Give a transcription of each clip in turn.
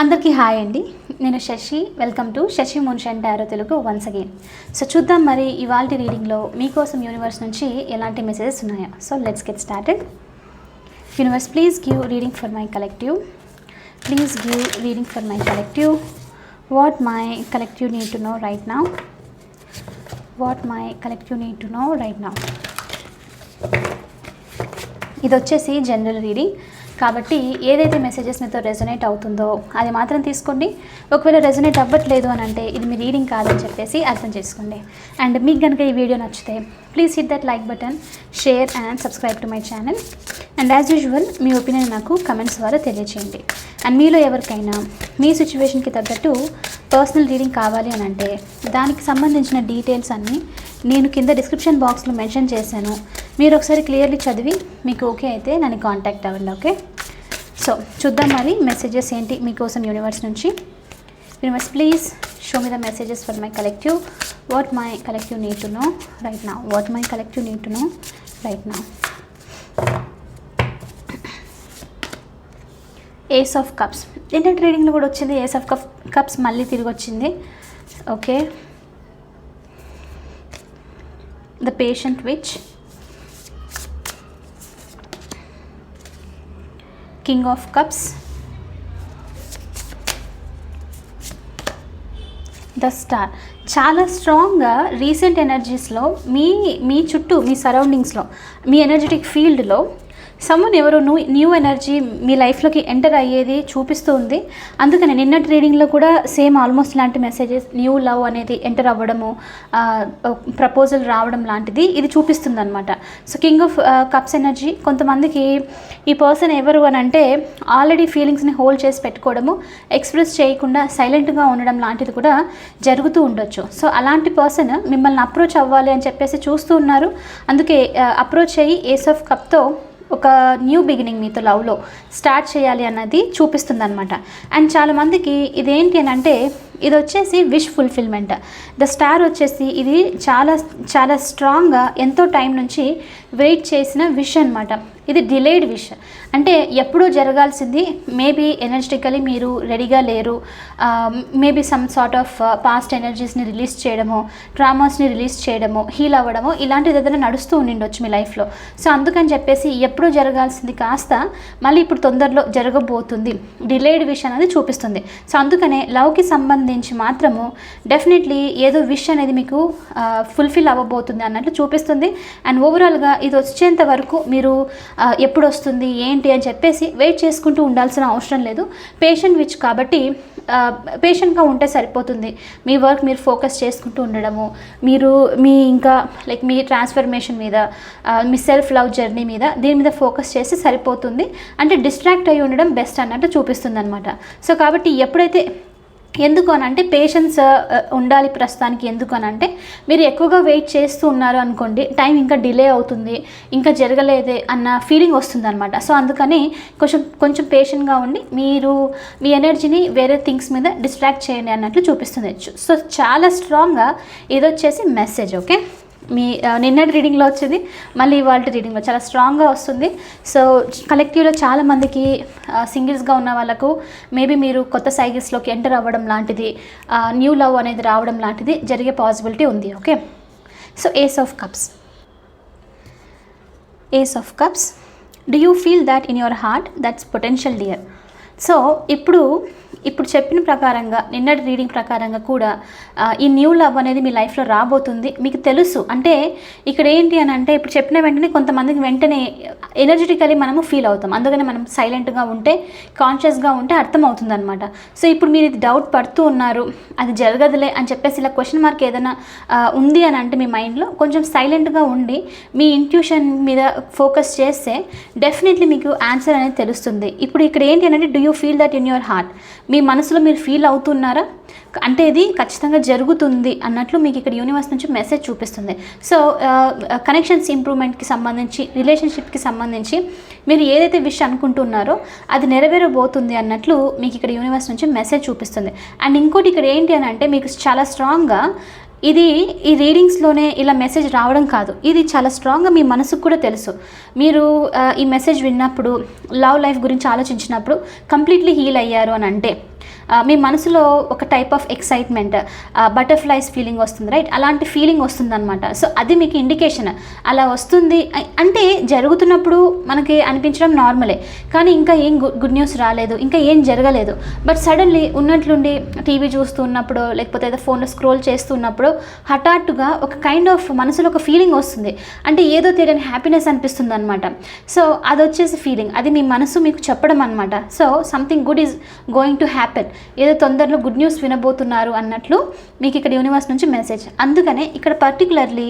అందరికీ హాయ్ అండి. నేను Shashi. Welcome to Shashi మున్షన్ tarot Telugu once again so చూద్దాం మరి ఇవాళ రీడింగ్లో మీకోసం యూనివర్స్ నుంచి ఎలాంటి మెసేజెస్ ఉన్నాయో? So let's get started universe please give reading for my collective please give reading for my collective what my collective need to know right now what my collective need to know right now ఇది వచ్చేసి general reading కాబట్టి ఏదైతే messages మీతో resonate అవుతుందో అది మాత్రం తీసుకోండి. ఒకవేళ రెజొనేట్ అవ్వట్లేదు అని అంటే ఇది మీ రీడింగ్ కాదని చెప్పేసి అర్థం చేసుకోండి. అండ్ మీకు కనుక ఈ వీడియో నచ్చితే please hit that like button share and subscribe to my channel and as usual me opinion నాకు కమెంట్స్ ద్వారా తెలియచేయండి. అండ్ మీలో ఎవరికైనా మీ సిచ్యువేషన్కి తగ్గట్టు పర్సనల్ రీడింగ్ కావాలి అని అంటే దానికి సంబంధించిన డీటెయిల్స్ అన్నీ నేను కింద డిస్క్రిప్షన్ బాక్స్లో మెన్షన్ చేశాను. మీరు ఒకసారి క్లియర్లీ చదివి మీకు ఓకే అయితే నన్ను కాంటాక్ట్ అవ్వండి ఓకే? సో చూద్దాం మరి మెసేజెస్ ఏంటి మీకోసం యూనివర్స్ నుంచి. Universe please show me the messages for my collective what my collective need to know right now what my collective need to know right now ace of cups inter ట్రేడింగ్లో కూడా వచ్చింది. Ace of cup cups మళ్ళీ తిరిగి వచ్చింది. Okay the patient which king of cups the star చాలా స్ట్రాంగ్గా recent ఎనర్జీస్లో మీ మీ చుట్టూ మీ సరౌండింగ్స్లో మీ ఎనర్జెటిక్ ఫీల్డ్లో సమ్మన్ ఎవరు న్యూ న్యూ ఎనర్జీ మీ లైఫ్లోకి ఎంటర్ అయ్యేది చూపిస్తూ ఉంది అందుకని నిన్న ట్రేడింగ్లో కూడా సేమ్ ఆల్మోస్ట్ లాంటి మెసేజెస్ న్యూ లవ్ అనేది ఎంటర్ అవ్వడము ప్రపోజల్ రావడం లాంటిది ఇది చూపిస్తుంది అనమాట so king of cups energy కొంతమందికి ఈ పర్సన్ ఎవరు అని అంటే ఆల్రెడీ ఫీలింగ్స్ని హోల్డ్ చేసి పెట్టుకోవడము ఎక్స్ప్రెస్ చేయకుండా సైలెంట్గా ఉండడం లాంటిది కూడా జరుగుతూ ఉండొచ్చు. సో అలాంటి పర్సన్ మిమ్మల్ని అప్రోచ్ అవ్వాలి అని చెప్పేసి చూస్తూ ఉన్నారు. అందుకే అప్రోచ్ అయ్యి ఏస్ ఆఫ్ కప్తో ఒక న్యూ బిగినింగ్ మీతో లవ్లో స్టార్ట్ చేయాలి అన్నది చూపిస్తుంది అనమాట అండ్ చాలామందికి ఇదేంటి అని అంటే ఇది వచ్చేసి విష్ ఫుల్ఫిల్మెంట్. ద స్టార్ వచ్చేసి ఇది చాలా చాలా స్ట్రాంగ్గా ఎంతో టైం నుంచి వెయిట్ చేసిన విష్ అనమాట ఇది డిలేడ్ విష్. అంటే ఎప్పుడో జరగాల్సింది మేబీ ఎనర్జెటికలీ మీరు రెడీగా లేరు. Maybe some sort of past ఎనర్జీస్ని release చేయడము ట్రామాస్ని రిలీజ్ చేయడము హీల్ అవ్వడము ఇలాంటిది ఏదైనా నడుస్తూ ఉండిండొచ్చు మీ లైఫ్లో. సో అందుకని చెప్పేసి ఎప్పుడూ జరగాల్సింది కాస్త మళ్ళీ ఇప్పుడు తొందరలో జరగబోతుంది. డిలేడ్ విష్ అనేది చూపిస్తుంది. సో అందుకనే లవ్కి సంబంధించి మాత్రము డెఫినెట్లీ ఏదో విష్ అనేది మీకు ఫుల్ఫిల్ అవ్వబోతుంది అన్నట్లు చూపిస్తుంది. అండ్ ఓవరాల్గా ఇది వచ్చేంత వరకు మీరు ఎప్పుడు వస్తుంది ఏంటి అని చెప్పేసి వెయిట్ చేసుకుంటూ ఉండాల్సిన అవసరం లేదు. పేషెంట్ విచ్ కాబట్టి పేషెంట్గా ఉంటే సరిపోతుంది. మీ వర్క్ మీరు ఫోకస్ చేసుకుంటూ ఉండడము మీరు మీ ఇంకా లైక్ మీ ట్రాన్స్ఫర్మేషన్ మీద మీ సెల్ఫ్ లవ్ జర్నీ మీద దీని మీద ఫోకస్ చేస్తే సరిపోతుంది. అంటే డిస్ట్రాక్ట్ అయి ఉండడం బెస్ట్ అన్నట్టు చూపిస్తుంది అనమాట సో కాబట్టి ఎప్పుడైతే ఎందుకు అని అంటే పేషెన్స్ uh, ఉండాలి ప్రస్తుతానికి ఎందుకు అని అంటే మీరు ఎక్కువగా వెయిట్ చేస్తూ ఉన్నారు అనుకోండి టైం ఇంకా డిలే అవుతుంది ఇంకా జరగలేదే అన్న ఫీలింగ్ వస్తుంది అనమాట సో అందుకని కొంచెం కొంచెం పేషెంట్గా ఉండి మీరు మీ ఎనర్జీని వేరే థింగ్స్ మీద డిస్ట్రాక్ట్ చేయండి అన్నట్లు చూపిస్తుంది. సో చాలా స్ట్రాంగ్గా ఇది వచ్చేసి మెసేజ్ ఓకే మీ నిన్నటి రీడింగ్లో వచ్చింది మళ్ళీ ఇవాళ రీడింగ్లో చాలా స్ట్రాంగ్గా వస్తుంది. సో కలెక్టివ్లో చాలామందికి సింగిల్స్గా ఉన్న వాళ్ళకు మేబీ మీరు కొత్త సైకిల్స్లోకి ఎంటర్ అవ్వడం లాంటిది న్యూ లవ్ అనేది రావడం లాంటిది జరిగే పాసిబిలిటీ ఉంది okay? So ace of cups. Ace of cups. Do you feel that in your heart that's potential dear? So ఇప్పుడు ఇప్పుడు చెప్పిన ప్రకారంగా నిన్నటి రీడింగ్ ప్రకారంగా కూడా ఈ న్యూ లవ్ అనేది మీ లైఫ్లో రాబోతుంది. మీకు తెలుసు. అంటే ఇక్కడ ఏంటి అని అంటే ఇప్పుడు చెప్పిన వెంటనే కొంతమందికి వెంటనే ఎనర్జెటికలీ మనము ఫీల్ అవుతాం. అందుకని మనం సైలెంట్గా ఉంటే కాన్షియస్గా ఉంటే అర్థమవుతుంది అనమాట సో ఇప్పుడు మీరు ఇది డౌట్ పడుతూ ఉన్నారు అది జరగదులే అని చెప్పేసి ఇలా క్వశ్చన్ మార్క్ ఏదైనా ఉంది అని అంటే మీ మైండ్లో కొంచెం సైలెంట్గా ఉండి మీ ఇంట్యూషన్ మీద ఫోకస్ చేస్తే డెఫినెట్లీ మీకు ఆన్సర్ అనేది తెలుస్తుంది. ఇప్పుడు ఇక్కడ ఏంటి అంటే do you feel that in your heart మీ మనసులో మీరు ఫీల్ అవుతున్నారా? అంటే ఇది ఖచ్చితంగా జరుగుతుంది అన్నట్లు మీకు ఇక్కడ యూనివర్స్ నుంచి మెసేజ్ చూపిస్తుంది. సో కనెక్షన్స్ ఇంప్రూవ్మెంట్కి సంబంధించి రిలేషన్షిప్కి సంబంధించి మీరు ఏదైతే విష్ అనుకుంటున్నారో అది నెరవేరబోతుంది అన్నట్లు మీకు ఇక్కడ యూనివర్స్ నుంచి మెసేజ్ చూపిస్తుంది. అండ్ ఇంకోటి ఇక్కడ ఏంటి అని అంటే మీకు చాలా స్ట్రాంగ్గా ఇది ఈ రీడింగ్స్లోనే ఇలా మెసేజ్ రావడం కాదు. ఇది చాలా స్ట్రాంగ్గా మీ మనసుకు కూడా తెలుసు. మీరు ఈ మెసేజ్ విన్నప్పుడు లవ్ లైఫ్ గురించి ఆలోచించినప్పుడు కంప్లీట్లీ హీల్ అయ్యారు అని అంటే మీ మనసులో ఒక type of excitement butterflies feeling వస్తుంది రైట్ అలాంటి ఫీలింగ్ వస్తుందన్నమాట. సో అది మీకు ఇండికేషన్ అలా వస్తుంది అంటే జరుగుతున్నప్పుడు మనకి అనిపించడం నార్మలే కానీ ఇంకా ఏం గుడ్ న్యూస్ రాలేదు ఇంకా ఏం జరగలేదు. బట్ సడన్లీ ఉన్నట్లుండి టీవీ చూస్తూ ఉన్నప్పుడు లేకపోతే ఏదో ఫోన్లో స్క్రోల్ చేస్తూ ఉన్నప్పుడు హఠాత్తుగా ఒక కైండ్ ఆఫ్ మనసులో ఒక ఫీలింగ్ వస్తుంది. అంటే ఏదో తెలియని హ్యాపీనెస్ అనిపిస్తుంది అనమాట సో అది వచ్చేసి ఫీలింగ్ అది మీ మనసు మీకు చెప్పడం అనమాట so something good is going to happen ఏదో తొందరలో గుడ్ న్యూస్ వినబోతున్నారు అన్నట్లు మీకు ఇక్కడ యూనివర్స్ నుంచి మెసేజ్ అందుకనే ఇక్కడ పర్టికులర్లీ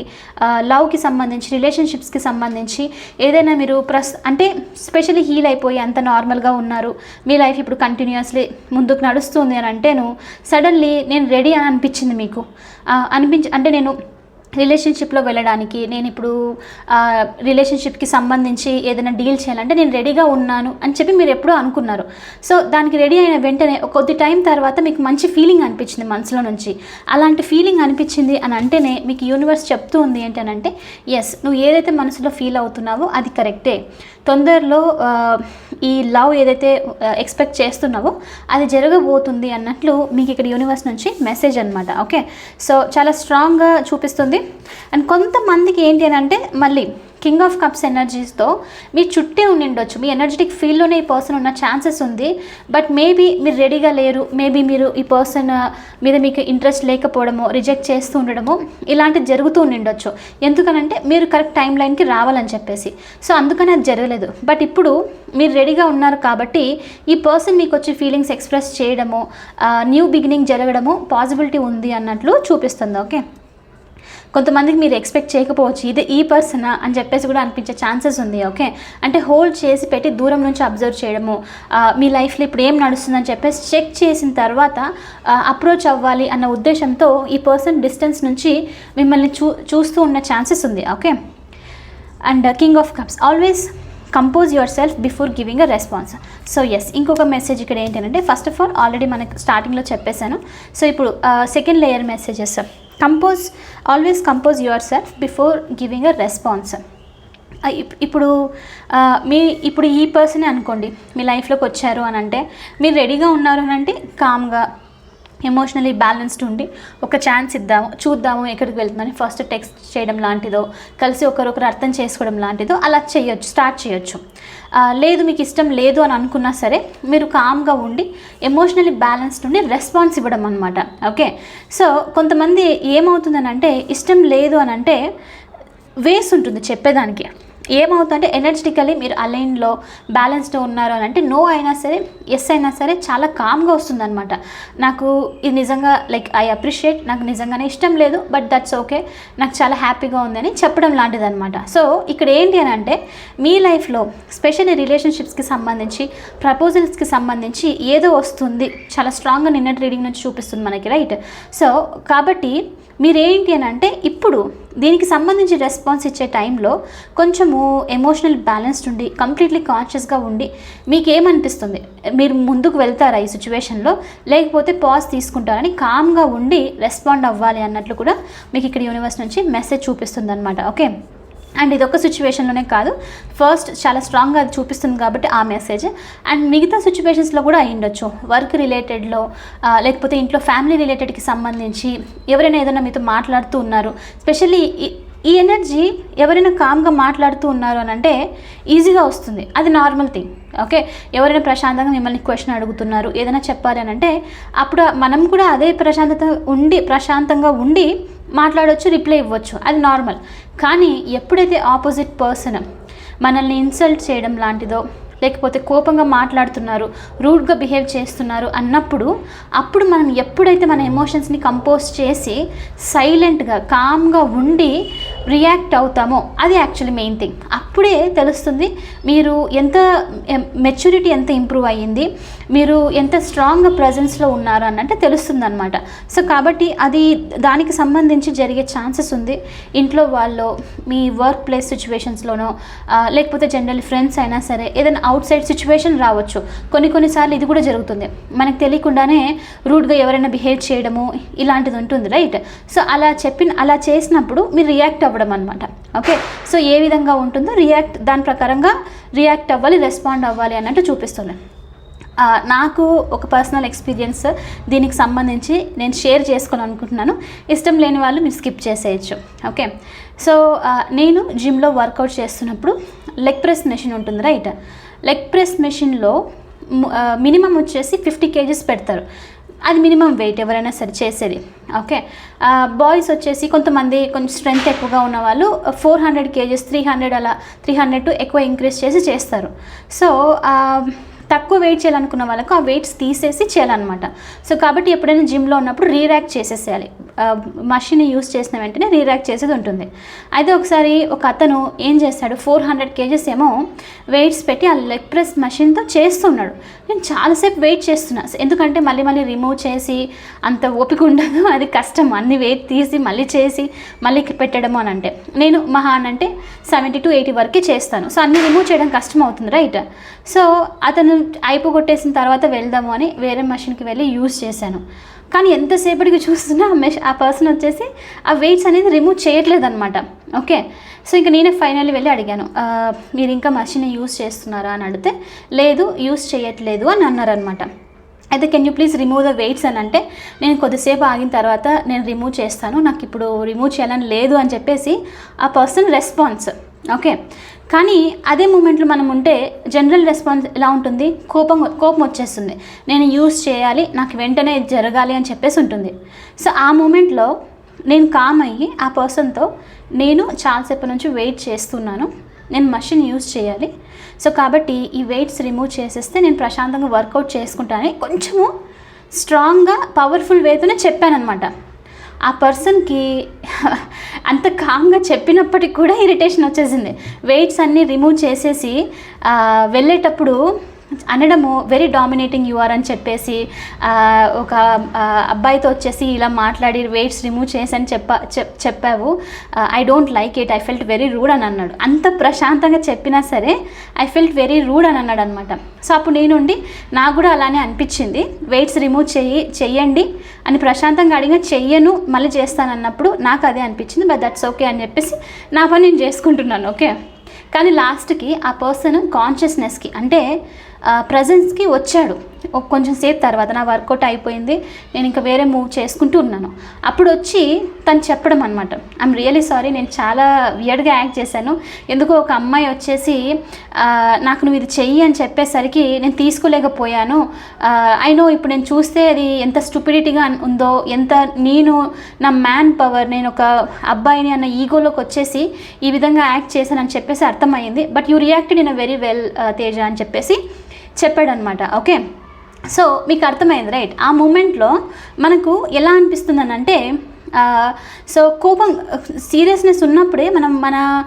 లవ్కి సంబంధించి రిలేషన్షిప్స్కి సంబంధించి ఏదైనా మీరు ప్రస్ అంటే స్పెషల్లీ హీల్ అయిపోయి అంత నార్మల్గా ఉన్నారు. మీ లైఫ్ ఇప్పుడు కంటిన్యూస్లీ ముందుకు నడుస్తుంది అని అంటేను సడన్లీ నేను రెడీ అని అనిపించింది మీకు. అనిపించి అంటే నేను రిలేషన్షిప్లో వెళ్ళడానికి నేను ఇప్పుడు రిలేషన్షిప్కి సంబంధించి ఏదైనా డీల్ చేయాలంటే నేను రెడీగా ఉన్నాను అని చెప్పి మీరు ఎప్పుడో అనుకున్నారు. సో దానికి రెడీ అయిన వెంటనే కొద్ది టైం తర్వాత మీకు మంచి ఫీలింగ్ అనిపించింది మనసులో నుంచి. అలాంటి ఫీలింగ్ అనిపించింది అని అంటేనే మీకు యూనివర్స్ చెప్తూ ఉంది ఏంటనంటే ఎస్ నువ్వు ఏదైతే మనసులో ఫీల్ అవుతున్నావో అది కరెక్టే తొందరలో ఈ లవ్ ఏదైతే ఎక్స్పెక్ట్ చేస్తున్నావో అది జరగబోతుంది అన్నట్లు మీకు ఇక్కడ యూనివర్స్ నుంచి మెసేజ్ అనమాట ఓకే? సో చాలా స్ట్రాంగ్గా చూపిస్తుంది. అండ్ కొంతమందికి ఏంటి అని అంటే మళ్ళీ కింగ్ ఆఫ్ కప్స్ ఎనర్జీస్తో మీ చుట్టే ఉండిండొచ్చు. మీ ఎనర్జెటిక్ ఫీల్డ్లోనే ఈ పర్సన్ ఉన్న ఛాన్సెస్ ఉంది. బట్ మేబీ మీరు రెడీగా లేరు. మేబీ మీరు ఈ పర్సన్ uh, మీద మీకు ఇంట్రెస్ట్ లేకపోవడము రిజెక్ట్ చేస్తూ ఉండడము ఇలాంటివి జరుగుతూ ఉండిండొచ్చు. ఎందుకనంటే మీరు కరెక్ట్ టైం లైన్కి రావాలని చెప్పేసి. సో అందుకని అది జరగలేదు. బట్ ఇప్పుడు మీరు రెడీగా ఉన్నారు కాబట్టి ఈ పర్సన్ మీకు వచ్చి ఫీలింగ్స్ ఎక్స్ప్రెస్ చేయడము న్యూ బిగినింగ్ జరగడము పాసిబిలిటీ ఉంది అన్నట్లు చూపిస్తుంది. ఓకే కొంతమందికి మీరు ఎక్స్పెక్ట్ చేయకపోవచ్చు ఇది ఈ పర్సనా అని చెప్పేసి కూడా అనిపించే ఛాన్సెస్ ఉంది ఓకే అంటే హోల్డ్ చేసి పెట్టి దూరం నుంచి అబ్జర్వ్ చేయడము మీ లైఫ్లో ఇప్పుడు ఏం నడుస్తుందని చెప్పేసి చెక్ చేసిన తర్వాత అప్రోచ్ అవ్వాలి అన్న ఉద్దేశంతో ఈ పర్సన్ డిస్టెన్స్ నుంచి మిమ్మల్ని చూ చూస్తూ ఉన్న ఛాన్సెస్ ఉంది okay and king of cups always compose yourself before giving a response so yes ఇంకొక మెసేజ్ ఇక్కడ ఏంటంటే ఫస్ట్ ఆఫ్ ఆల్ ఆల్రెడీ మనకు స్టార్టింగ్లో చెప్పేశాను. సో ఇప్పుడు second layer messages compose always compose yourself before giving a response ఇప్పుడు మీ ఇప్పుడు ఈ పర్సనే అనుకోండి మీ లైఫ్లోకి వచ్చారు అని అంటే మీరు రెడీగా ఉన్నారు అని అంటే కామ్గా ఎమోషనలీ బ్యాలెన్స్డ్ ఉండి ఒక ఛాన్స్ ఇద్దాము చూద్దాము ఎక్కడికి వెళ్తుందని ఫస్ట్ టెక్స్ట్ చేయడం లాంటిదో కలిసి ఒకరొకరు అర్థం చేసుకోవడం లాంటిదో అలా చేయొచ్చు స్టార్ట్ చేయొచ్చు. లేదు మీకు ఇష్టం లేదు అని అనుకున్నా సరే మీరు కామ్గా ఉండి ఎమోషనలీ బ్యాలెన్స్డ్ ఉండి రెస్పాన్స్ ఇవ్వడం అనమాట ఓకే సో కొంతమంది ఏమవుతుందని అంటే ఇష్టం లేదు అని అంటే వేస్ ఉంటుంది చెప్పేదానికి. ఏమవుతుందంటే ఎనర్జెటికలీ మీరు అలైన్లో బ్యాలెన్స్డ్ ఉన్నారు అని అంటే నో అయినా సరే ఎస్ అయినా సరే చాలా కామ్గా వస్తుందన్నమాట. నాకు ఇది నిజంగా లైక్ ఐ అప్రిషియేట్ నాకు నిజంగానే ఇష్టం లేదు బట్ దట్స్ ఓకే నాకు చాలా హ్యాపీగా ఉందని చెప్పడం లాంటిది అనమాట సో ఇక్కడ ఏంటి అని అంటే మీ లైఫ్లో స్పెషల్లీ రిలేషన్షిప్స్కి సంబంధించి ప్రపోజల్స్కి సంబంధించి ఏదో వస్తుంది చాలా స్ట్రాంగ్గా నిన్నటి రీడింగ్ నుంచి చూపిస్తుంది మనకి రైట్ సో కాబట్టి మీరేంటి అని అంటే ఇప్పుడు దీనికి సంబంధించి రెస్పాన్స్ ఇచ్చే టైంలో కొంచెము ఎమోషనల్ బ్యాలెన్స్డ్ ఉండి కంప్లీట్లీ కాన్షియస్గా ఉండి మీకు ఏమనిపిస్తుంది మీరు ముందుకు వెళ్తారా ఈ సిచ్యువేషన్లో? లేకపోతే పాజ్ తీసుకుంటారని కామ్గా ఉండి రెస్పాండ్ అవ్వాలి అన్నట్లు కూడా మీకు ఇక్కడ యూనివర్స్ నుంచి మెసేజ్ చూపిస్తుంది అనమాట ఓకే? అండ్ ఇదొక సిచ్యువేషన్లోనే కాదు. ఫస్ట్ చాలా స్ట్రాంగ్గా అది చూపిస్తుంది కాబట్టి ఆ మెసేజ్ అండ్ మిగతా సిచ్యువేషన్స్లో కూడా అయ్యుండొచ్చు. వర్క్ రిలేటెడ్లో లేకపోతే ఇంట్లో ఫ్యామిలీ రిలేటెడ్కి సంబంధించి ఎవరైనా ఏదైనా మీతో మాట్లాడుతూ ఉన్నారు. స్పెషల్లీ ఈ ఎనర్జీ ఎవరైనా కామ్గా మాట్లాడుతూ ఉన్నారు అని అంటే ఈజీగా వస్తుంది. అది నార్మల్ థింగ్ ఓకే ఎవరైనా ప్రశాంతంగా మిమ్మల్ని క్వశ్చన్ అడుగుతున్నారు ఏదైనా చెప్పాలి అని అంటే అప్పుడు మనం కూడా అదే ప్రశాంతత ఉండి ప్రశాంతంగా ఉండి మాట్లాడవచ్చు రిప్లై ఇవ్వచ్చు. అది నార్మల్ కానీ ఎప్పుడైతే ఆపోజిట్ పర్సన్ మనల్ని ఇన్సల్ట్ చేయడం లాంటిదో లేకపోతే కోపంగా మాట్లాడుతున్నారు రూడ్గా బిహేవ్ చేస్తున్నారు అన్నప్పుడు అప్పుడు మనం ఎప్పుడైతే మన ఎమోషన్స్ని కంపోజ్ చేసి సైలెంట్గా కామ్గా ఉండి రియాక్ట్ అవుతామో అది యాక్చువల్లీ మెయిన్ థింగ్ అప్పుడే తెలుస్తుంది మీరు ఎంత మెచ్యూరిటీ ఎంత ఇంప్రూవ్ అయ్యింది మీరు ఎంత స్ట్రాంగ్ ప్రజెన్స్లో ఉన్నారు అన్నట్టు తెలుస్తుంది అనమాట సో కాబట్టి అది దానికి సంబంధించి జరిగే ఛాన్సెస్ ఉంది. ఇంట్లో వాళ్ళు మీ వర్క్ ప్లేస్ సిచ్యువేషన్స్లోనో లేకపోతే జనరల్ ఫ్రెండ్స్ అయినా సరే ఏదైనా అవుట్ సైడ్ సిచ్యువేషన్ రావచ్చు. కొన్ని కొన్నిసార్లు ఇది కూడా జరుగుతుంది. మనకు తెలియకుండానే రూడ్గా ఎవరైనా బిహేవ్ చేయడము ఇలాంటిది ఉంటుంది రైట్ సో అలా చెప్పిన అలా చేసినప్పుడు మీరు రియాక్ట్ అవ్వడం అనమాట ఓకే సో ఏ విధంగా ఉంటుందో రియాక్ట్ దాని ప్రకారంగా రియాక్ట్ అవ్వాలి రెస్పాండ్ అవ్వాలి అన్నట్టు చూపిస్తుంది. నాకు ఒక పర్సనల్ ఎక్స్పీరియన్స్ దీనికి సంబంధించి నేను షేర్ చేసుకోవాలి అనుకుంటున్నాను. ఇష్టం లేని వాళ్ళు మీరు స్కిప్ చేసేయచ్చు. ఓకే సో నేను జిమ్లో వర్కౌట్ చేస్తున్నప్పుడు లెగ్ ప్రెస్ మెషిన్ ఉంటుంది రైట్ లెగ్ ప్రెస్ మెషిన్లో మినిమం వచ్చేసి ఫిఫ్టీ కేజీస్ పెడతారు. అది మినిమం వెయిట్ ఎవరైనా సరే చేసేది. ఓకే బాయ్స్ వచ్చేసి కొంతమంది కొంచెం స్ట్రెంగ్త్ ఎక్కువగా ఉన్న వాళ్ళు four hundred kgs three hundred అలా త్రీ హండ్రెడ్ టు ఎక్కువ ఇంక్రీజ్ చేసి చేస్తారు. సో తక్కువ వెయిట్ చేయాలనుకున్న వాళ్ళకు ఆ వెయిట్స్ తీసేసి చేయాలన్నమాట. సో కాబట్టి ఎప్పుడైనా జిమ్లో ఉన్నప్పుడు రీరాక్ చేసేసేయాలి. మషిన్ యూస్ చేసిన వెంటనే రీరాక్ చేసేది ఉంటుంది. అయితే ఒకసారి ఒక అతను ఏం చేస్తాడు ఫోర్ హండ్రెడ్ కేజెస్ ఏమో వెయిట్స్ పెట్టి ఆ లెగ్ ప్రెస్ మషిన్తో చేస్తున్నాడు నేను చాలాసేపు వెయిట్ చేస్తున్నా. ఎందుకంటే మళ్ళీ మళ్ళీ రిమూవ్ చేసి అంత ఓపిక ఉండదు అది కష్టం. అన్ని వెయిట్ తీసి మళ్ళీ చేసి మళ్ళీ పెట్టడము అని అంటే. నేను మహా అని అంటే సెవెంటీ టు ఎయిటీ వరకే చేస్తాను. సో అన్ని రిమూవ్ చేయడం కష్టం అవుతుంది రైట్ సో అతను అయిపోగొట్టేసిన తర్వాత వెళ్దాము అని వేరే మషిన్కి వెళ్ళి యూస్ చేశాను. కానీ ఎంతసేపటికి చూస్తున్నా ఆ మెష్ ఆ పర్సన్ వచ్చేసి ఆ వెయిట్స్ అనేది రిమూవ్ చేయట్లేదు అనమాట ఓకే సో ఇంకా నేనే ఫైనల్లీ వెళ్ళి అడిగాను మీరు ఇంకా మషిన్ యూస్ చేస్తున్నారా? అని అడిగితే లేదు యూస్ చేయట్లేదు అని అన్నారనమాట అయితే can you please remove the weights అని అంటే నేను కొద్దిసేపు ఆగిన తర్వాత నేను రిమూవ్ చేస్తాను నాకు ఇప్పుడు రిమూవ్ చేయాలని లేదు అని చెప్పేసి ఆ పర్సన్ రెస్పాన్స్ ఓకే కానీ అదే మూమెంట్లో మనం ఉంటే జనరల్ రెస్పాన్స్ ఎలా ఉంటుంది? కోపం కోపం వచ్చేస్తుంది. నేను యూస్ చేయాలి నాకు వెంటనే జరగాలి అని చెప్పేసి ఉంటుంది. సో ఆ మూమెంట్లో నేను కామ్ అయ్యి ఆ పర్సన్తో నేను చాలాసేపు నుంచి వెయిట్ చేస్తున్నాను. నేను మషిన్ యూస్ చేయాలి. సో కాబట్టి ఈ వెయిట్స్ రిమూవ్ చేసేస్తే నేను ప్రశాంతంగా వర్కౌట్ చేసుకుంటానని కొంచెము స్ట్రాంగ్గా పవర్ఫుల్ వేతోనే చెప్పానమాట ఆ పర్సన్కి అంత కామ్గా చెప్పినప్పటికి కూడా ఇరిటేషన్ వచ్చేసింది. వెయిట్స్ అన్నీ రిమూవ్ చేసేసి వెళ్ళేటప్పుడు అనడము వెరీ డామినేటింగ్ యు ఆర్ అని చెప్పేసి ఒక అబ్బాయితో వచ్చేసి ఇలా మాట్లాడి వెయిట్స్ రిమూవ్ చేసి అని చెప్ప చెప్- చెప్పావు. I don't like it I felt very rude అని అన్నాడు. అంత ప్రశాంతంగా చెప్పినా సరే ఐ ఫెల్ట్ వెరీ రూడ్ అని అన్నాడు అనమాట. సో అప్పుడు నేనుండి నాకు కూడా అలానే అనిపించింది. వెయిట్స్ రిమూవ్ చెయ్యి చెయ్యండి అని ప్రశాంతంగా అడిగిన చెయ్యను మళ్ళీ చేస్తాను అన్నప్పుడు నాకు అదే అనిపించింది బట్ దట్స్ ఓకే అని చెప్పేసి నా పని నేను చేసుకుంటున్నాను ఓకే కానీ లాస్ట్కి ఆ పర్సన్ కాన్షియస్నెస్కి అంటే ప్రజెన్స్కి వచ్చాడు. ఒక కొంచెం సేపు తర్వాత నా వర్కౌట్ అయిపోయింది. నేను ఇంకా వేరే మూవ్ చేసుకుంటూ ఉన్నాను. అప్పుడు వచ్చి తను చెప్పడం అనమాట ఐఎమ్ రియలీ సారీ నేను చాలా వియర్డ్గా యాక్ట్ చేశాను. ఎందుకో ఒక అమ్మాయి వచ్చేసి నాకు నువ్వు ఇది చెయ్యి అని చెప్పేసరికి నేను తీసుకోలేకపోయాను. ఐ నో ఇప్పుడు నేను చూస్తే అది ఎంత స్టూపిడిటీగా ఉందో ఎంత నేను నా మ్యాన్ పవర్ నేను ఒక అబ్బాయిని అన్న ఈగోలోకి వచ్చేసి ఈ విధంగా యాక్ట్ చేశానని చెప్పేసి అర్థమైంది but you reacted in a very well Teja అని చెప్పేసి చెప్పాడనమాట. ఓకే? సో మీకు అర్థమైంది రైట్? ఆ మూమెంట్లో మనకు ఎలా అనిపిస్తుంది అంటే సో కోపం సీరియస్నెస్ ఉన్నప్పుడే మనం మన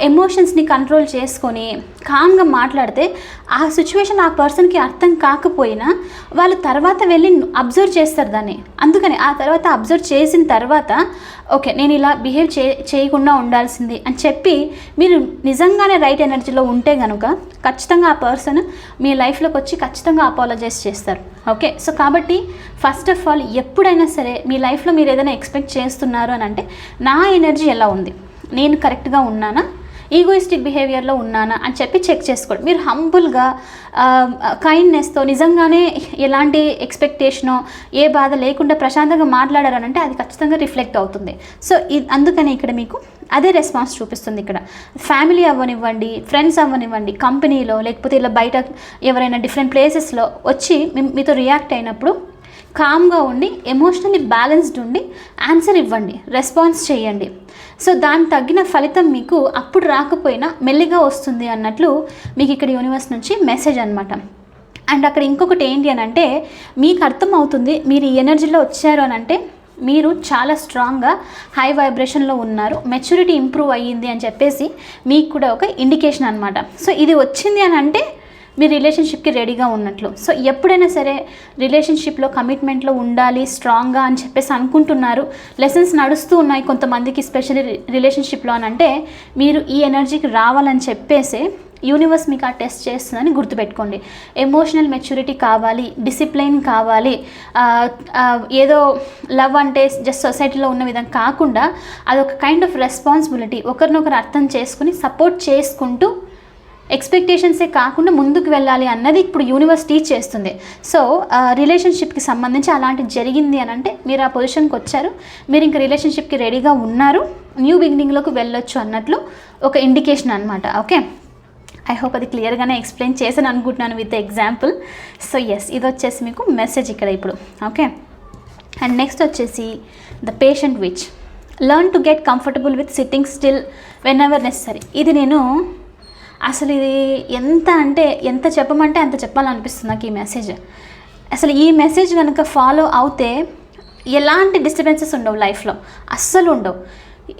ఎమోషన్స్ని కంట్రోల్ చేసుకొని కామ్గా మాట్లాడితే ఆ సిచ్యువేషన్ ఆ పర్సన్కి అర్థం కాకపోయినా వాళ్ళు తర్వాత వెళ్ళి అబ్జర్వ్ చేస్తారు దాన్ని. అందుకని ఆ తర్వాత అబ్జర్వ్ చేసిన తర్వాత ఓకే నేను ఇలా బిహేవ్ చే చేయకుండా ఉండాల్సింది అని చెప్పి మీరు నిజంగానే రైట్ ఎనర్జీలో ఉంటే కనుక ఖచ్చితంగా ఆ పర్సన్ మీ లైఫ్లోకి వచ్చి ఖచ్చితంగా అపాలజైజ్ చేస్తారు. ఓకే? సో కాబట్టి ఫస్ట్ ఆఫ్ ఆల్ ఎప్పుడైనా సరే మీ లైఫ్లో మీరు ఏదైనా ఎక్స్పెక్ట్ చేస్తున్నారు అని అంటే నా ఎనర్జీ ఎలా ఉంది? నేను కరెక్ట్గా ఉన్నానా? ఈగోయిస్టిక్ బిహేవియర్లో ఉన్నానా అని చెప్పి చెక్ చేసుకోండి మీరు హంబుల్గా కైండ్నెస్తో నిజంగానే ఎలాంటి ఎక్స్పెక్టేషనో ఏ బాధ లేకుండా ప్రశాంతంగా మాట్లాడారనంటే అది ఖచ్చితంగా రిఫ్లెక్ట్ అవుతుంది. సో ఇది అందుకని ఇక్కడ మీకు అదే రెస్పాన్స్ చూపిస్తుంది ఇక్కడ. ఫ్యామిలీ అవ్వనివ్వండి ఫ్రెండ్స్ అవ్వనివ్వండి కంపెనీలో లేకపోతే ఇలా బయట ఎవరైనా డిఫరెంట్ ప్లేసెస్లో వచ్చి మీతో రియాక్ట్ అయినప్పుడు కామ్గా ఉండి ఎమోషనలీ బ్యాలెన్స్డ్ ఉండి ఆన్సర్ ఇవ్వండి రెస్పాన్స్ చేయండి. సో దానికి తగ్గిన ఫలితం మీకు అప్పుడు రాకపోయినా మెల్లిగా వస్తుంది అన్నట్లు మీకు ఇక్కడ యూనివర్స్ నుంచి మెసేజ్ అనమాట అండ్ అక్కడ ఇంకొకటి ఏంటి అని అంటే మీకు అర్థమవుతుంది మీరు ఈ ఎనర్జీలో వచ్చారు అని అంటే మీరు చాలా స్ట్రాంగ్గా హై వైబ్రేషన్లో ఉన్నారు మెచ్యూరిటీ ఇంప్రూవ్ అయ్యింది అని చెప్పేసి మీకు కూడా ఒక ఇండికేషన్ అనమాట సో ఇది వచ్చింది అని అంటే మీ రిలేషన్షిప్కి రెడీగా ఉన్నట్లు. సో ఎప్పుడైనా సరే రిలేషన్షిప్లో కమిట్మెంట్లో ఉండాలి స్ట్రాంగ్గా అని చెప్పేసి అనుకుంటున్నారు. లెసన్స్ నడుస్తూ ఉన్నాయి కొంతమందికి స్పెషల్లీ రిలేషన్షిప్లో అని అంటే మీరు ఈ ఎనర్జీకి రావాలని చెప్పేసి యూనివర్స్ మీకు ఆ టెస్ట్ చేస్తుందని గుర్తుపెట్టుకోండి. ఎమోషనల్ మెచ్యూరిటీ కావాలి డిసిప్లైన్ కావాలి ఏదో లవ్ అంటే జస్ట్ సొసైటీలో ఉన్న విధంగా కాకుండా అదొక కైండ్ ఆఫ్ రెస్పాన్సిబిలిటీ ఒకరినొకరు అర్థం చేసుకుని సపోర్ట్ చేసుకుంటూ ఎక్స్పెక్టేషన్సే కాకుండా ముందుకు వెళ్ళాలి అన్నది ఇప్పుడు యూనివర్స్ టీచ్ చేస్తుంది. సో రిలేషన్షిప్కి సంబంధించి అలాంటి జరిగింది అని అంటే మీరు ఆ పొజిషన్కి వచ్చారు. మీరు ఇంకా రిలేషన్షిప్కి రెడీగా ఉన్నారు. న్యూ బిగినింగ్లోకి వెళ్ళొచ్చు అన్నట్లు ఒక ఇండికేషన్ అనమాట ఓకే? ఐ హోప్ అది క్లియర్గానే ఎక్స్ప్లెయిన్ చేశాను అనుకుంటున్నాను విత్ ఎగ్జాంపుల్. సో ఎస్ ఇది వచ్చేసి మీకు మెసేజ్ ఇక్కడ ఇప్పుడు. ఓకే? అండ్ నెక్స్ట్ వచ్చేసి the patient which learn to get comfortable with sitting still whenever necessary ఇది నేను అసలు ఇది ఎంత అంటే ఎంత చెప్పమంటే అంత చెప్పాలనిపిస్తుంది నాకు ఈ మెసేజ్ అసలు ఈ మెసేజ్ కనుక ఫాలో అవుతే ఎలాంటి డిస్టర్బెన్సెస్ ఉండవు లైఫ్లో. అస్సలు ఉండవు.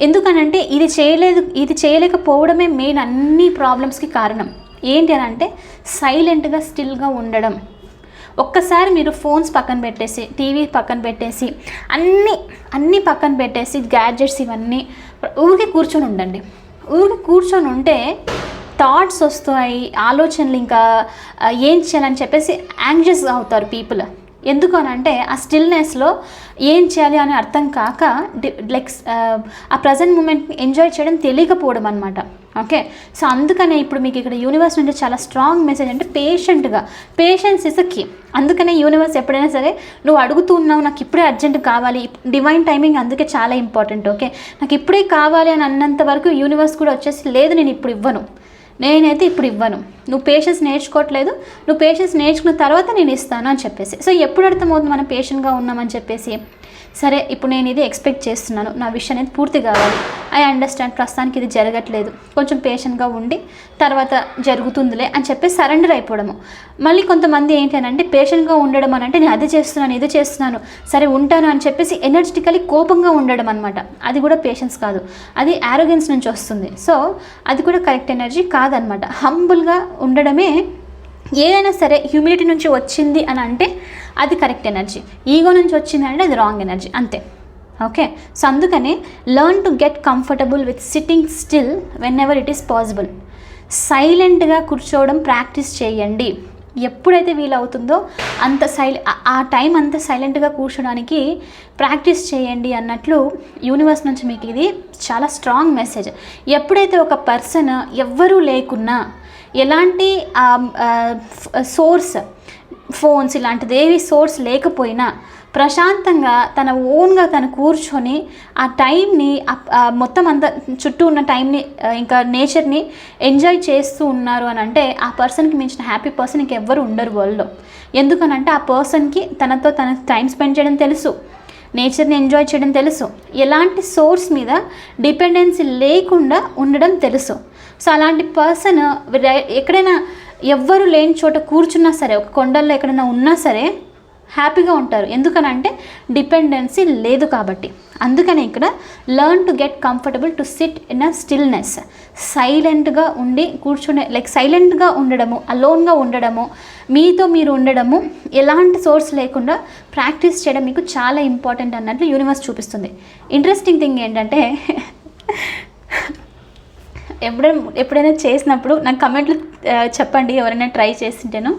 ఎందుకనంటే ఇది చేయలేదు ఇది చేయలేకపోవడమే మెయిన్ అన్ని ప్రాబ్లమ్స్కి కారణం. ఏంటి అని అంటే సైలెంట్గా స్టిల్గా ఉండడం. ఒక్కసారి మీరు ఫోన్స్ పక్కన పెట్టేసి టీవీ పక్కన పెట్టేసి అన్నీ అన్నీ పక్కన పెట్టేసి గ్యాడ్జెట్స్ ఇవన్నీ ఊరికే కూర్చొని ఉండండి. ఊరికే కూర్చొని ఉంటే థాట్స్ వస్తాయి ఆలోచనలు ఇంకా ఏం చేయాలని చెప్పేసి యాంగ్జియస్గా అవుతారు పీపుల్ ఎందుకు అని అంటే ఆ స్టిల్నెస్లో ఏం చేయాలి అని అర్థం కాక లైక్ ఆ ప్రజెంట్ మూమెంట్ని ఎంజాయ్ చేయడం తెలియకపోవడం అనమాట ఓకే సో అందుకనే ఇప్పుడు మీకు ఇక్కడ యూనివర్స్ నుండి చాలా స్ట్రాంగ్ మెసేజ్ అంటే పేషెంట్గా పేషెన్స్ ఇస్ అ కీ అందుకనే యూనివర్స్ ఎప్పుడైనా సరే నువ్వు అడుగుతున్నావు నాకు ఇప్పుడే అర్జెంట్ కావాలి డివైన్ టైమింగ్ అందుకే చాలా ఇంపార్టెంట్ ఓకే నాకు ఇప్పుడే కావాలి అని అన్నంత వరకు యూనివర్స్ కూడా వచ్చేసి లేదు నేను ఇప్పుడు ఇవ్వను. నేనైతే ఇప్పుడు ఇవ్వను. నువ్వు పేషెన్స్ నేర్చుకోవట్లేదు. నువ్వు పేషెన్స్ నేర్చుకున్న తర్వాత నేను ఇస్తాను అని చెప్పేసి. సో ఎప్పుడు అర్థమవుతుంది మనం పేషెంట్గా ఉన్నామని చెప్పేసి? సరే ఇప్పుడు నేను ఇది ఎక్స్పెక్ట్ చేస్తున్నాను. నా విషయం అనేది పూర్తి కావాలి. ఐ అండర్స్టాండ్ ప్రస్తుతానికి ఇది జరగట్లేదు. కొంచెం పేషెంట్గా ఉండి తర్వాత జరుగుతుందిలే అని చెప్పి సరెండర్ అయిపోవడము. మళ్ళీ కొంతమంది ఏంటి అని అంటే పేషెంట్గా ఉండడం అని అంటే నేను అది చేస్తున్నాను ఇది చేస్తున్నాను సరే ఉంటాను అని చెప్పేసి ఎనర్జెటికలీ కోపంగా ఉండడం అనమాట అది కూడా పేషెన్స్ కాదు. అది ఆరోగెన్స్ నుంచి వస్తుంది. సో అది కూడా కరెక్ట్ ఎనర్జీ కాదనమాట హంబుల్గా ఉండడమే ఏదైనా సరే హ్యూమిడిటీ నుంచి వచ్చింది అని అంటే అది కరెక్ట్ ఎనర్జీ. ఈగో నుంచి వచ్చింది అంటే అది రాంగ్ ఎనర్జీ. అంతే. ఓకే? సో అందుకనే learn to get comfortable with sitting still whenever it is possible. సైలెంట్గా కూర్చోవడం ప్రాక్టీస్ చేయండి. ఎప్పుడైతే వీలవుతుందో అంత సైల ఆ టైం అంత సైలెంట్గా కూర్చోడానికి ప్రాక్టీస్ చేయండి అన్నట్లు యూనివర్స్ నుంచి మీకు ఇది చాలా స్ట్రాంగ్ మెసేజ్. ఎప్పుడైతే ఒక పర్సన్ ఎవ్వరూ లేకున్నా ఎలాంటి సోర్స్ ఫోన్స్ ఇలాంటిది ఏవి సోర్స్ లేకపోయినా ప్రశాంతంగా తన ఓన్గా తను కూర్చొని ఆ టైంని మొత్తం అంత చుట్టూ ఉన్న టైంని ఇంకా నేచర్ని ఎంజాయ్ చేస్తూ ఉన్నారు అని అంటే ఆ పర్సన్కి మించిన హ్యాపీ పర్సన్ ఇంకెవ్వరు ఉండరు వరల్డ్లో. ఎందుకనంటే ఆ పర్సన్కి తనతో తన టైం స్పెండ్ చేయడం తెలుసు నేచర్ని ఎంజాయ్ చేయడం తెలుసు ఎలాంటి సోర్స్ మీద డిపెండెన్సీ లేకుండా ఉండడం తెలుసు. సో అలాంటి పర్సన్ ఎక్కడైనా ఎవ్వరు లేని చోట కూర్చున్నా సరే ఒక కొండల్లో ఎక్కడైనా ఉన్నా సరే హ్యాపీగా ఉంటారు. ఎందుకనంటే డిపెండెన్సీ లేదు కాబట్టి. అందుకనే ఇక్కడ learn to get comfortable to sit in a stillness. సైలెంట్గా ఉండి కూర్చునే లైక్ సైలెంట్గా ఉండడము అలోన్గా ఉండడము మీతో మీరు ఉండడము ఎలాంటి సోర్స్ లేకుండా ప్రాక్టీస్ చేయడం మీకు చాలా ఇంపార్టెంట్ అన్నట్లు యూనివర్స్ చూపిస్తుంది. ఇంట్రెస్టింగ్ థింగ్ ఏంటంటే ఎప్పుడైనా ఎప్పుడైనా చేసినప్పుడు నాకు కమెంట్లు చెప్పండి ఎవరైనా ట్రై చేసింటేను.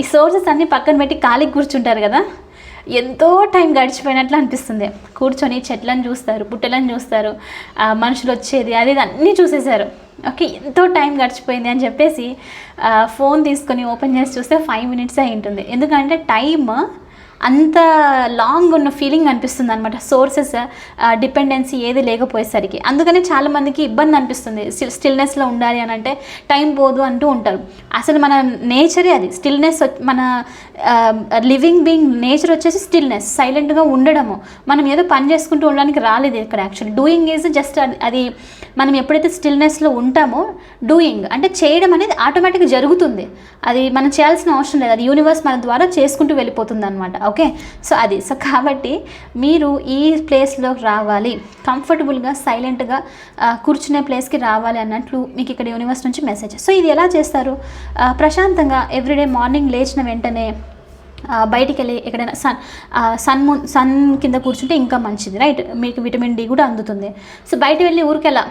ఈ సోర్సెస్ అన్నీ పక్కన పెట్టి ఖాళీ కూర్చుంటారు కదా ఎంతో టైం గడిచిపోయినట్లు అనిపిస్తుంది. కూర్చొని చెట్లను చూస్తారు పుట్టలను చూస్తారు మనుషులు వచ్చేది అది ఇది అన్నీ చూసేశారు. ఓకే ఎంతో టైం గడిచిపోయింది అని చెప్పేసి ఫోన్ తీసుకొని ఓపెన్ చేసి చూస్తే ఫైవ్ మినిట్సే అయి ఉంటుంది. ఎందుకంటే టైమ్ అంత లాంగ్ ఉన్న ఫీలింగ్ అనిపిస్తుంది అనమాట సోర్సెస్ డిపెండెన్సీ ఏది లేకపోయేసరికి. అందుకని చాలామందికి ఇబ్బంది అనిపిస్తుంది. స్టిల్ స్టిల్నెస్లో ఉండాలి అని అంటే టైం పోదు అంటూ ఉంటారు. అసలు మన నేచరే అది. స్టిల్నెస్ మన లివింగ్ బీయింగ్ నేచర్ వచ్చేసి స్టిల్నెస్ సైలెంట్గా ఉండడము. మనం ఏదో పని చేసుకుంటూ ఉండడానికి రాలేదు ఇక్కడ యాక్చువల్లీ డూయింగ్ ఈజ్ జస్ట్ అది మనం ఎప్పుడైతే స్టిల్నెస్లో ఉంటామో డూయింగ్ అంటే చేయడం అనేది ఆటోమేటిక్గా జరుగుతుంది. అది మనం చేయాల్సిన అవసరం లేదు. అది యూనివర్స్ మన ద్వారా చేసుకుంటూ వెళ్ళిపోతుంది అనమాట ఓకే? సో అది. సో కాబట్టి మీరు ఈ ప్లేస్లోకి రావాలి. కంఫర్టబుల్గా సైలెంట్గా కూర్చునే ప్లేస్కి రావాలి అన్నట్లు మీకు ఇక్కడ యూనివర్స్ నుంచి మెసేజ్ సో ఇది ఎలా చేస్తారు? ప్రశాంతంగా ఎవ్రీడే మార్నింగ్ లేచిన వెంటనే బయటికి వెళ్ళి ఎక్కడైనా సన్ సన్ ము సన్ కింద కూర్చుంటే ఇంకా మంచిది రైట్? మీకు విటమిన్ డి కూడా అందుతుంది. సో బయట వెళ్ళి ఊరికెలా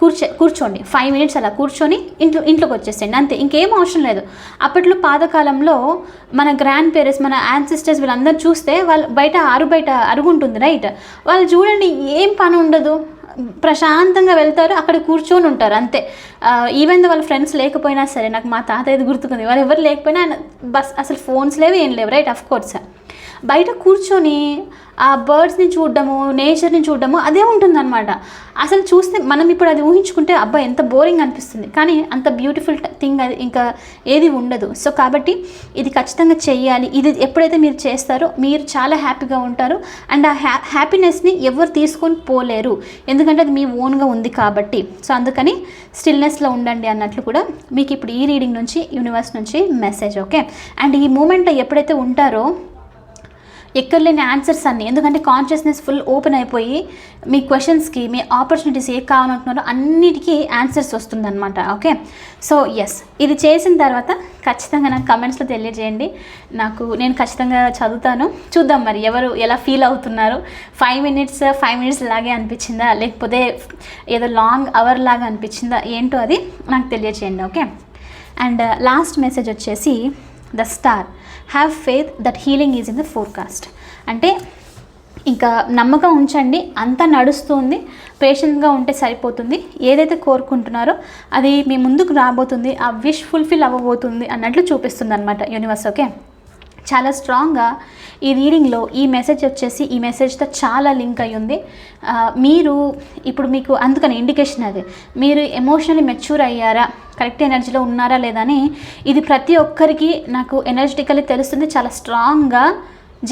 కూర్చో కూర్చోండి. ఫైవ్ మినిట్స్ అలా కూర్చొని ఇంట్లో ఇంట్లోకి వచ్చేసేయండి. అంతే ఇంకేం అవసరం లేదు. అప్పట్లో పాతకాలంలో మన గ్రాండ్ పేరెంట్స్ మన యాన్సిస్టర్స్ వీళ్ళందరూ చూస్తే వాళ్ళు బయట ఆరు బయట అరుగు ఉంటుంది రైట్ వాళ్ళు చూడండి ఏం పని ఉండదు. ప్రశాంతంగా వెళ్తారు అక్కడ కూర్చొని ఉంటారు అంతే. ఈవెన్ వాళ్ళ ఫ్రెండ్స్ లేకపోయినా సరే నాకు మా తాత ఇది గుర్తుకుంది. వాళ్ళు ఎవరు లేకపోయినా బస్ అసలు ఫోన్స్ లేవు ఏం లేవు రైట్ అఫ్ కోర్స్ బయట కూర్చొని ఆ బర్డ్స్ని చూడడము నేచర్ని చూడడము అదే ఉంటుందన్నమాట. అసలు చూస్తే మనం ఇప్పుడు అది ఊహించుకుంటే అబ్బా ఎంత బోరింగ్ అనిపిస్తుంది. కానీ అంత బ్యూటిఫుల్ థింగ్ అది ఇంకా ఏది ఉండదు. సో కాబట్టి ఇది ఖచ్చితంగా చేయాలి ఇది ఎప్పుడైతే మీరు చేస్తారో మీరు చాలా హ్యాపీగా ఉంటారు. అండ్ ఆ హ్యా హ్యాపీనెస్ని ఎవరు తీసుకొని పోలేరు. ఎందుకంటే అది మీ ఓన్గా ఉంది కాబట్టి. సో అందుకని స్టిల్నెస్లో ఉండండి అన్నట్లు కూడా మీకు ఇప్పుడు ఈ రీడింగ్ నుంచి యూనివర్స్ నుంచి మెసేజ్ ఓకే అండ్ ఈ మూమెంట్లో ఎప్పుడైతే ఉంటారో ఎక్కడ లేని ఆన్సర్స్ అన్నీ. ఎందుకంటే కాన్షియస్నెస్ ఫుల్ ఓపెన్ అయిపోయి మీ క్వశ్చన్స్కి మీ ఆపర్చునిటీస్ ఏ కావాలంటున్నారో అన్నిటికీ ఆన్సర్స్ వస్తుందన్నమాట. ఓకే సో ఎస్ ఇది చేసిన తర్వాత ఖచ్చితంగా నాకు కమెంట్స్లో తెలియజేయండి. నాకు నేను ఖచ్చితంగా చదువుతాను. చూద్దాం మరి ఎవరు ఎలా ఫీల్ అవుతున్నారు. ఫైవ్ మినిట్స్ ఫైవ్ మినిట్స్ లాగే అనిపించిందా? లేకపోతే ఏదో లాంగ్ అవర్ లాగా అనిపించిందా? ఏంటో అది నాకు తెలియజేయండి. ఓకే అండ్ లాస్ట్ మెసేజ్ వచ్చేసి the star have faith that healing is in the forecast అంటే ఇంకా నమ్మకం ఉంచండి. అంతా నడుస్తుంది. పేషెంట్గా ఉంటే సరిపోతుంది. ఏదైతే కోరుకుంటున్నారో అది మీ ముందుకు రాబోతుంది. ఆ విష్ ఫుల్ఫిల్ అవ్వబోతుంది అన్నట్లు చూపిస్తుంది అనమాట యూనివర్స్ ఓకే చాలా స్ట్రాంగ్గా ఈ రీడింగ్లో ఈ మెసేజ్ వచ్చేసి ఈ మెసేజ్తో చాలా లింక్ అయి ఉంది. మీరు ఇప్పుడు మీకు అందుకని ఇండికేషన్ అది. మీరు ఎమోషనల్లీ మెచ్యూర్ అయ్యారా? కరెక్ట్ ఎనర్జీలో ఉన్నారా లేదా అని ఇది ప్రతి ఒక్కరికి నాకు ఎనర్జెటికల్లీ తెలుస్తుంది. చాలా స్ట్రాంగ్గా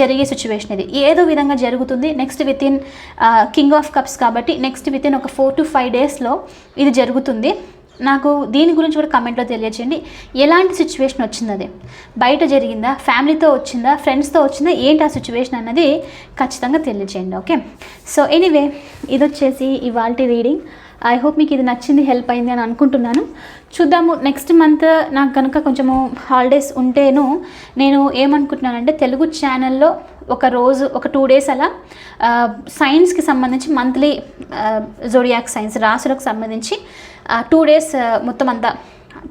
జరిగే సిచ్యువేషన్ ఇది. ఏదో విధంగా జరుగుతుంది. Next within king of cups కాబట్టి నెక్స్ట్ విత్ ఇన్ ఒక ఫోర్ టు ఫైవ్ డేస్లో ఇది జరుగుతుంది. నాకు దీని గురించి కూడా కమెంట్లో తెలియచేయండి. ఎలాంటి సిచ్యువేషన్ వచ్చింది అది? బయట జరిగిందా? ఫ్యామిలీతో వచ్చిందా? ఫ్రెండ్స్తో వచ్చిందా? ఏంటి ఆ సిచ్యువేషన్ అన్నది ఖచ్చితంగా తెలియచేయండి ఓకే? సో ఎనీవే ఇది వచ్చేసి ఇవాళ రీడింగ్ ఐ హోప్ మీకు ఇది నచ్చింది హెల్ప్ అయింది అని అనుకుంటున్నాను. చూద్దాము నెక్స్ట్ మంత్ నాకు కనుక కొంచెము హాలిడేస్ ఉంటేను నేను ఏమనుకుంటున్నానంటే తెలుగు ఛానల్లో ఒక రోజు ఒక టూ డేస్ అలా సైన్స్కి సంబంధించి మంత్లీ జోడియాక్ సైన్స్ రాసులకు సంబంధించి టూ డేస్ మొత్తం అంతా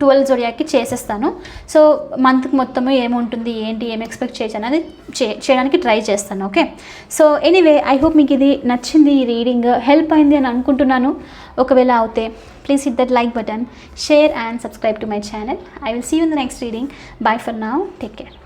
ట్వెల్వ్ జోడియాకి చేసేస్తాను. సో మంత్కి మొత్తం ఏముంటుంది ఏంటి ఏం ఎక్స్పెక్ట్ చేయొచ్చు అనేది చే చేయడానికి ట్రై చేస్తాను okay so anyway I hope మీకు ఇది నచ్చింది ఈ రీడింగ్ హెల్ప్ అయింది అని అనుకుంటున్నాను. ఒకవేళ అవుతే please hit that like button share and subscribe to my channel I will see you in the next reading bye for now take care